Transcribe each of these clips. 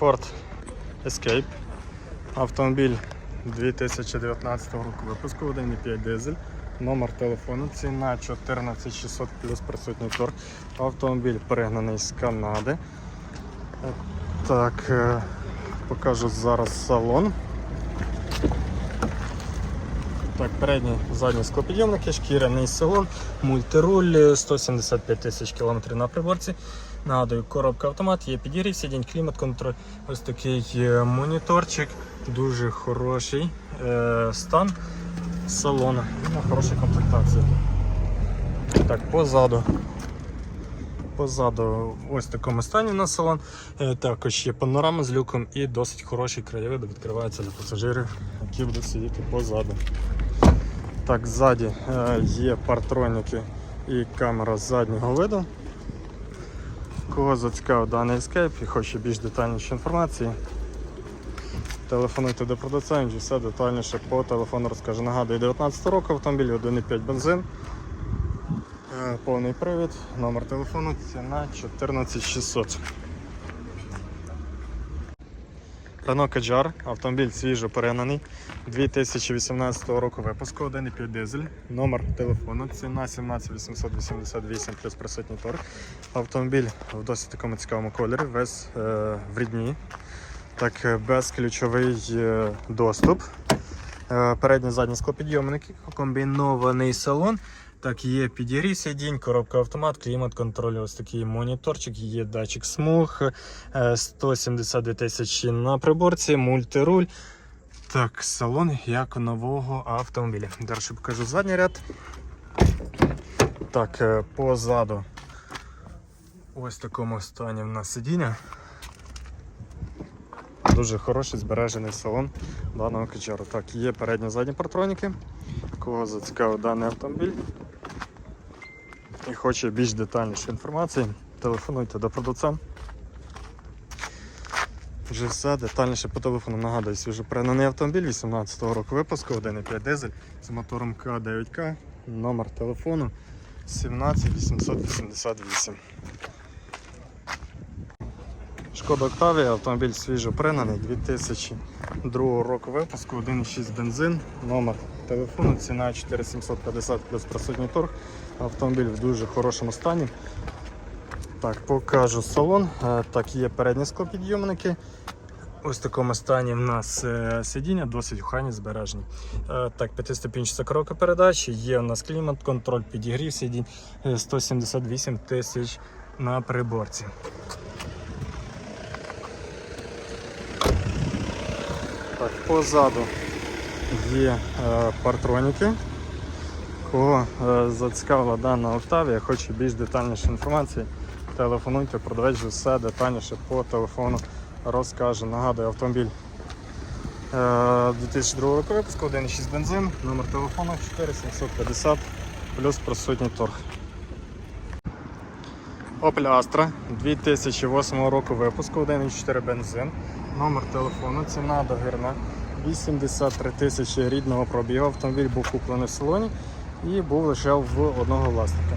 Ford Escape. Автомобіль 2019 року випуску 1,5 дизель. Номер телефону, ціна 14600 плюс присутній торг. Автомобіль пригнаний з Канади. Е, Так, е, покажу зараз салон. Так, передні задні склопідйомники, шкіряний салон, мультируль, е, 175 тисяч кілометрів на приборці. Нагадую, коробка автомат, є підігрів, сидінь, клімат, контроль. Ось такий е, моніторчик, дуже хороший е, стан салону на хорошій комплектації. Так, позаду. Позаду ось в такому стані на салон. Е, Також є панорама з люком і досить хороший краєвид відкривається для пасажирів, які будуть сидіти позаду. Так, ззаді е, є партроніки і камера заднього виду. Кого зацікавив даний ескейп і хоче більш детальніше інформації, телефонуйте до продавця, все детальніше по телефону розкаже. Нагадую, 19 року автомобіль 1,5 бензин. Е, Повний привід, номер телефону, ціна 14600. Renault Kadjar, автомобіль свіжо перегнаний, 2018 року випуску, 1,5 дизель, номер телефону, ціна 17888 плюс присутній торг. Автомобіль в досить такому цікавому кольорі, весь е, в рідні, так, е, безключовий е, доступ. Е, передні задні склопідйомники, комбінований салон. Так, є підігрів сидінь, коробка автомат, клімат контроль, ось такий моніторчик, є датчик смуг, е, 172 тисячі на приборці, мультируль. Так, салон як нового автомобіля. Далі покажу задній ряд. Так, е, позаду ось в такому стані в нас сидіння. Дуже хороший збережений салон даного качару. Так, є передні задні партроніки. Кого зацікавив даний автомобіль і хоче більш детальніше інформації, телефонуйте до продавця. Вже все детальніше по телефону нагадую, свіжо пригнаний автомобіль 18 року випуску, 1,5 дизель з мотором К9К, номер телефону 17888. Шкода Октавія, автомобіль свіжо пригнаний 2002 року випуску, 1,6 бензин, номер телефону, ціна 4750 плюс присутній торг. Автомобіль в дуже хорошому стані. Так, покажу салон. Е, Так, є передні склопідйомники. Ось в такому стані в нас е, сидіння, досить охайні збережені. Е, Так, п'ятиступінчата коробка передач, є у нас клімат, контроль підігрів сидінь, е, 178 тисяч на приборці. Так, позаду є партроніки. Кого е, зацікавила дана Октавія, хоче більш детальніше інформації, телефонуйте, продавець все детальніше по телефону розкаже. Нагадую, автомобіль е, 2002 року випуску, 1,6 бензин, номер телефону 4750 плюс присутній торг. Opel Astra 2008 року випуску, 1,4 бензин, номер телефону, ціна договірна 83 тисячі рідного пробігу. Автомобіль був куплений в салоні і був лише в одного власника.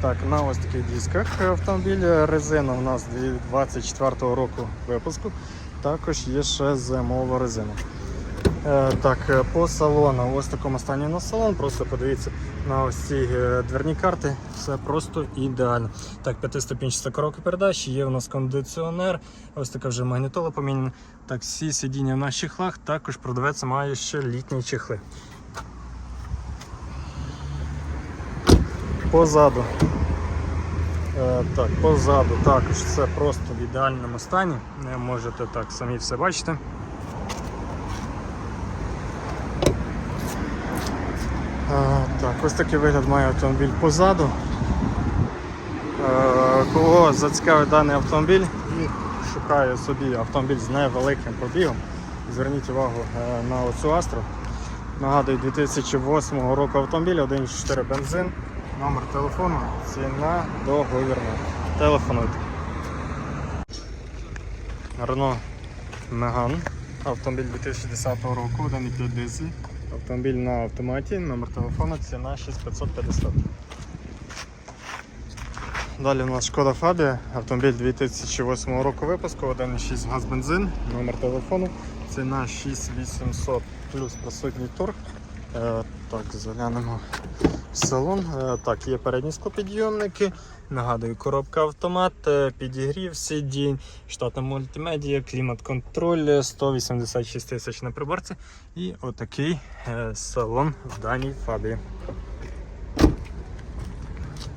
Так, на ось таких дисках автомобіль резина у нас 24-го року випуску. Також є ще зимова резина. Е, Так, е, по салону, ось такому стані на салон. Просто подивіться на ось ці е, дверні карти. Все просто ідеально. Так, п'ятиступінчата коробка передач, є у нас кондиціонер, ось така вже магнітола поміняна. Так, всі сидіння на чехлах, також продавець має ще літні чехли. Позаду. Е, так, позаду також все просто в ідеальному стані. Не можете так самі все бачити. Е, так, ось такий вигляд має автомобіль позаду. Е, Кого зацікавить даний автомобіль і шукає собі автомобіль з невеликим пробігом, зверніть увагу е, на оцю Астру. Нагадую, 2008 року автомобіль, 1,4 бензин, номер телефону, ціна договірна. Телефонуйте. Renault Megane, автомобіль 2010 року, 1,5 дизель. Автомобіль на автоматі, номер телефону, ціна 6550. Далі у нас Шкода Фабія, автомобіль 2008 року випуску, 1,6 газ бензин, номер телефону, ціна 6800 плюс присутній торг. Е, так, заглянемо салон. Е, так, є передні склопідйомники. Нагадую, коробка автомат, е, підігрів сидінь, штатна мультимедія, клімат-контроль, 186 тисяч на приборці. І отакий е, салон в даній фабі.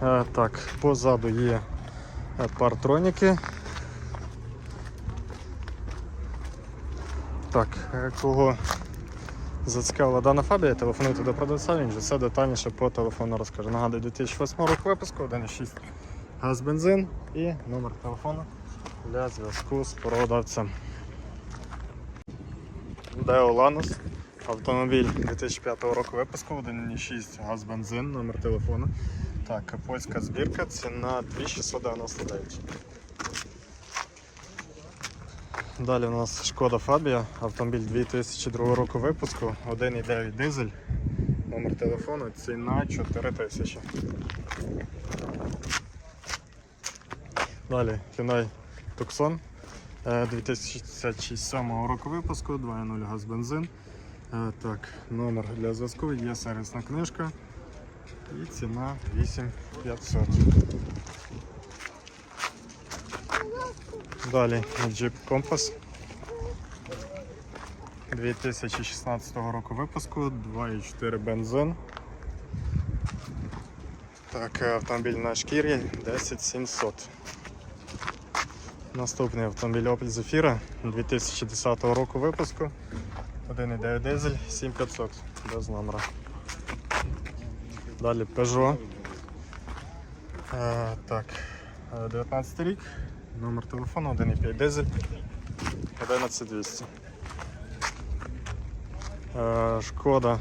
Е, Так, позаду є е, партроніки. Так, е, кого зацікавила дана фабія, телефонуйте до продавця, він вже все детальніше по телефону розкаже. Нагадую, 2008 року випуску, 1,6 газ бензин і номер телефону для зв'язку з продавцем. Део Ланус. Автомобіль 2005 року випуску, 1,6 газ бензин, номер телефону. Так, польська збірка, ціна 2699. Далі у нас Шкода Фабія, автомобіль 2002 року випуску, 1,9 дизель, номер телефону, ціна 4000. Далі Hyundai Tucson е, 2007 року випуску, 2.0 газ бензин. Е, Так, номер для зв'язку, є сервісна книжка і ціна 8500. Далі Jeep Compass 2016 року випуску, 2.4 бензин. Так, е, автомобіль на шкірі 10700. Наступний автомобіль Opel Zafira 2010 року випуску. 1.9 дизель 7500 без номера. Далі Peugeot. Е, так, е, 19 рік, номер телефону 1.5 дизель 11200. Е, Шкода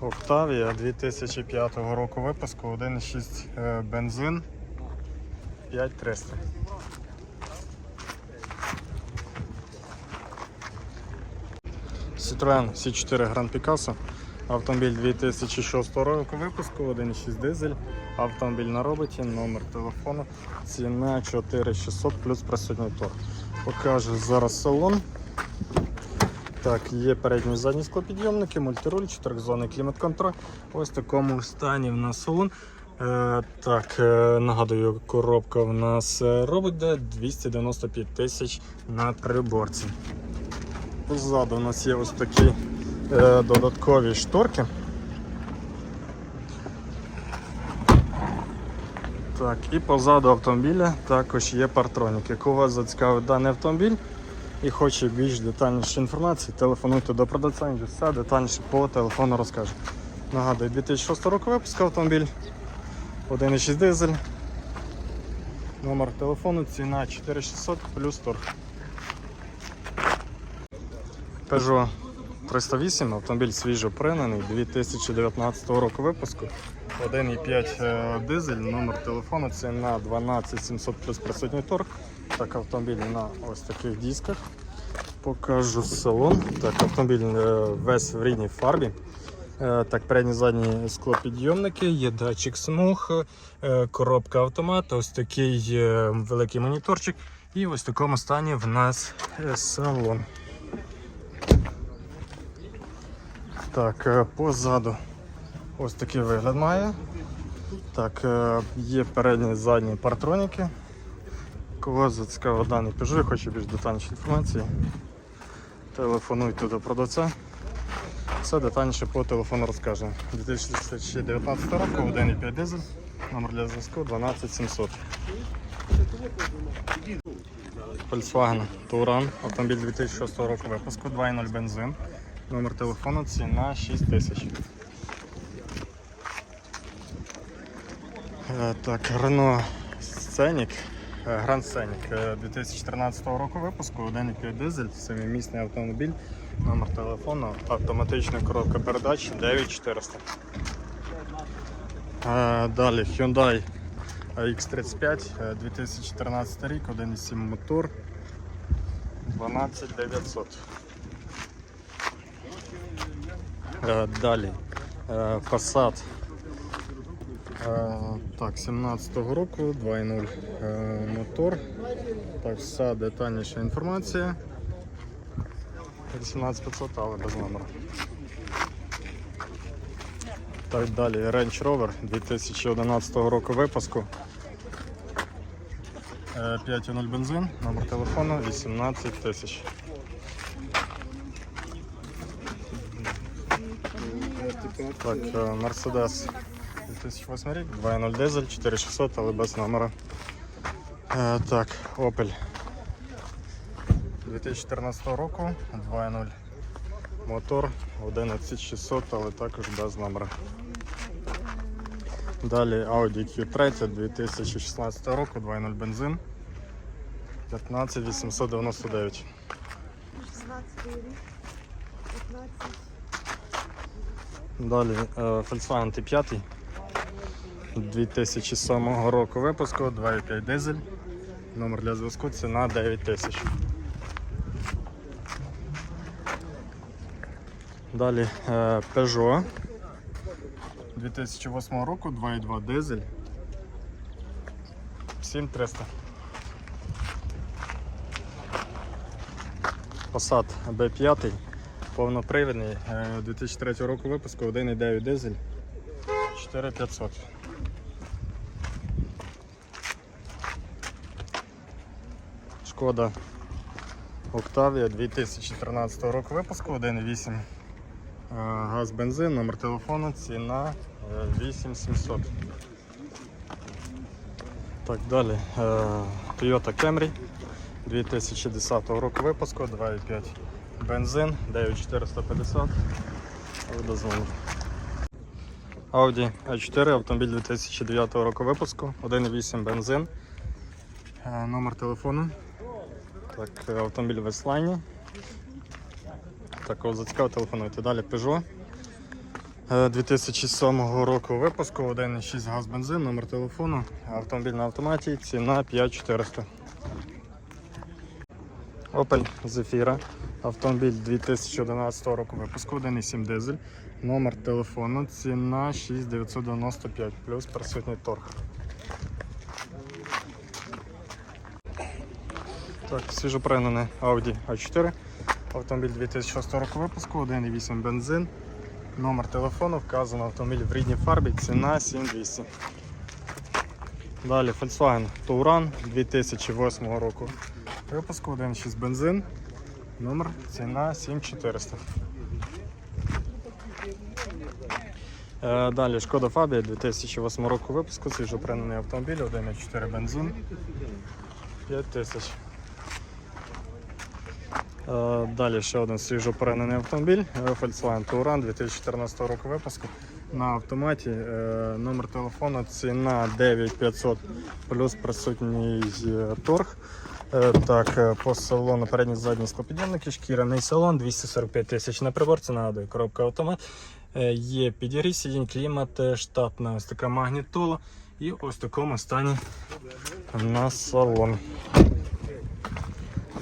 Octavia 2005 року випуску 1.6 е, бензин 5300. Citroen C4 Grand Picasso. Автомобіль 2006 року випуску, 1.6 дизель. Автомобіль на роботі, номер телефону, ціна 4600 плюс присутній торг. Покажу зараз салон. Так, є передні і задні склопідйомники, мультируль, 4-зонний клімат-контроль. Ось в такому стані в нас салон. Е, так, е, нагадую, коробка в нас е, робить де 295 тисяч на приборці. Позаду у нас є ось такі е, додаткові шторки. Так, і позаду автомобіля також є партроніки. Кого зацікавить даний автомобіль і хоче більш детальніше інформації, телефонуйте до продавця, він все детальніше по телефону розкаже. Нагадую, 2006 року випуску автомобіль, 1,6 дизель. Номер телефону, ціна 4600 плюс торг. Peugeot 308, автомобіль свіжо пригнаний, 2019 року випуску. 1,5 е, дизель, номер телефону ціна 12700 плюс присутній торг. Так, автомобіль на ось таких дисках. Покажу салон. Так, автомобіль е, весь в рідній фарбі. Е, Так, передні задні склопідйомники, є датчик смуг, коробка автомат, ось такий великий моніторчик. І ось такому стані в нас салон. Так, е, позаду ось такий вигляд має. Так, е, є передні і задні партроніки. Кого зацікавив даний і хоче більш детальніше інформації. Телефонуйте до продавця. Все детальніше по телефону розкаже. 2019 року 1,5 дизель, номер для зв'язку 12700. Volkswagen Touran, автомобіль 2006 року випуску, 2.0 бензин. Номер телефону ціна 6 тисяч. Е, Так, Renault Scenic, е, Grand Scenic е, 2014 року випуску, 1,5 дизель, семимісний автомобіль, номер телефону, автоматична коробка передач 9400. Е, Далі Hyundai X35, е, 2014 рік, 1,7 мотор, 12900. Е, Далі е, Passat Е, так, 17-го року, 2.0 е, мотор. Так, вся детальніша інформація. 18500, але без номера. Так, далі Range Rover 2011 року випуску. Е, 5.0 бензин, номер телефону 18 тисяч. Так, е, Mercedes 2008 рік, 2.0 дизель, 4600, але без номера. Е, так, Opel 2014 року, 2.0 мотор, 11600, але також без номера. Далі Audi Q3 2016 року, 2.0 бензин, 15899. 16 рік, 15. Далі е, Volkswagen T5 2007 року випуску, 2,5 дизель. Номер для зв'язку ціна 9000. Далі е, Peugeot 2008 року, 2,2 дизель. 7300. Passat B5 повнопривідний е, 2003 року випуску 1,9 дизель 4500. Шкода Octavia 2013 року випуску 1,8 е, газ бензин, номер телефону, ціна е, 8700. Так, далі. е, Toyota Camry 2010 року випуску 2,5 бензин 9450. але. Audi A4 автомобіль 2009 року випуску, 1,8 бензин. Е, Номер телефону. Так, е, автомобіль в Веслайні. Так, кого зацікавив, телефонуйте. Далі Peugeot. Е, 2007 року випуску, 1,6 газ бензин, номер телефону, автомобіль на автоматі, ціна 5400. Opel Zafira. Автомобіль 2011 року випуску, 1,7 дизель. Номер телефону, ціна 6995, плюс присутній торг. Так, свіжопринений Audi A4. Автомобіль 2006 року випуску, 1,8 бензин. Номер телефону вказано автомобіль в рідній фарбі, ціна 7200. Далі Volkswagen Touran 2008 року випуску, 1,6 бензин. Номер ціна 7400. Е, Далі Шкода Фабія 2008 року випуску, свіжопринений автомобіль, 1,4 бензин. 5000. Е, Далі ще один свіжопоринений автомобіль Volkswagen Touran 2014 року випуску на автоматі. Е, Номер телефону ціна 9500 плюс присутній торг. Е, Так, е, по салону передні задні склопідйомники, шкіряний салон 245 тисяч на прибор, це нагадує коробка автомат. Е, Є підігрів сидінь, клімат, штатна ось така магнітола і ось в такому стані на салон.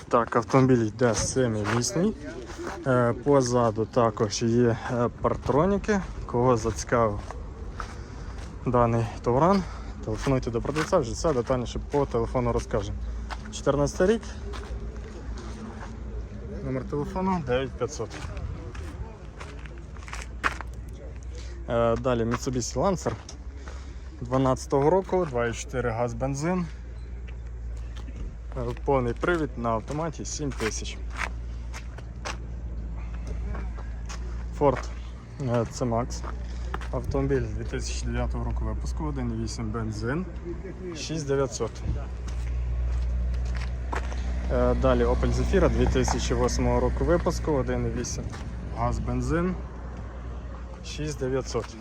Так, автомобіль йде семимісний. Позаду також є партроніки. Кого зацікавив даний товаран, телефонуйте до продавця, вже все детальніше по телефону розкажемо. 14 рік. Номер телефону 9500. Е, Далі Mitsubishi Lancer 12 року, 2,4 газ бензин. Повний привід на автоматі 7000. Ford е, C-Max. Автомобіль 2009 року випуску, 1,8 бензин, 6900. Е, Далі Opel Zafira 2008 року випуску, 1,8 газ бензин, 6900.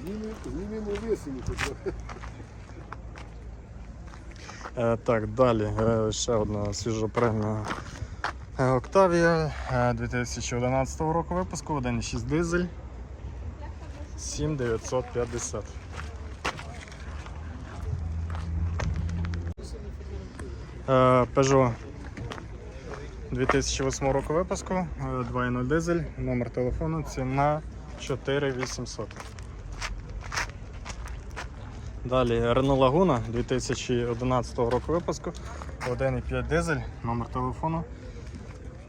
Е, Так, далі е, ще одна свіжопригна Octavia е, 2011 року випуску, 1,6 дизель, 7950. Е, Peugeot 2008 року випуску, е, 2.0 дизель, номер телефону, ціна 4800. Далі Renault Laguna 2011 року випуску. 1,5 дизель, номер телефону.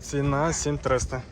Ціна 7300.